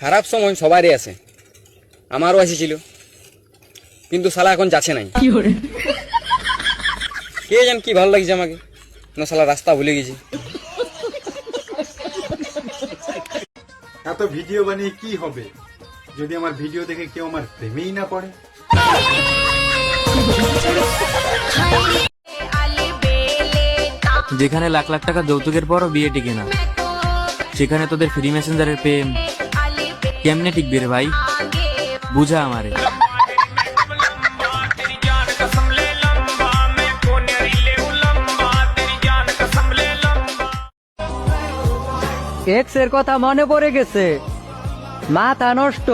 খারাপ সময় সবারই আছে। আমারও এসেছিল। কিন্তু শালা এখন যাচ্ছে নাই। কে জান কি ভালো লাগছে আমাকে। না শালা রাস্তা ভুলে গেছি। এত ভিডিও বানিয়ে কি হবে? যদি আমার ভিডিও দেখে কেউ আমার প্রেমেই না পড়ে যেখানে লাখ লাখ টাকা যৌতুকের পরও বিয়ে টিকে না। সেখানে তোদের ফ্রি মেসেঞ্জারের প্রেম। কেমনে টিকবে রে ভাই? বুঝা আমারে। এক্সের কথা মনে পড়ে গেছে। মাথা নষ্ট।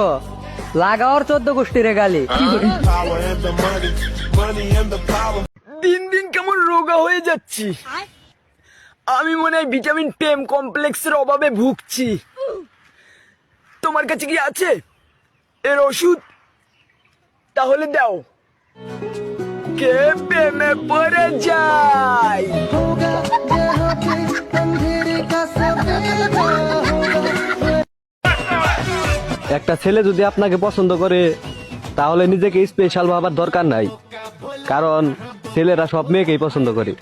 লাগাওয়ার চোদ্দ গোষ্ঠীরে গালি। দিন দিন কেমন রোগা হয়ে যাচ্ছি। আমি মনে হয় ভিটামিন টেম কমপ্লেক্সের অভাবে ভুগছি। তোমার কাছে কি আছে? এর ওষুধ? তাহলে দাও। কে প্রেমে পড়ে যায় একটা ছেলে যদি আপনাকে পছন্দ করে তাহলে নিজেকে স্পেশাল ভাবার দরকার নাই। কারণ ছেলেরা সব মেয়েকেই পছন্দ করে?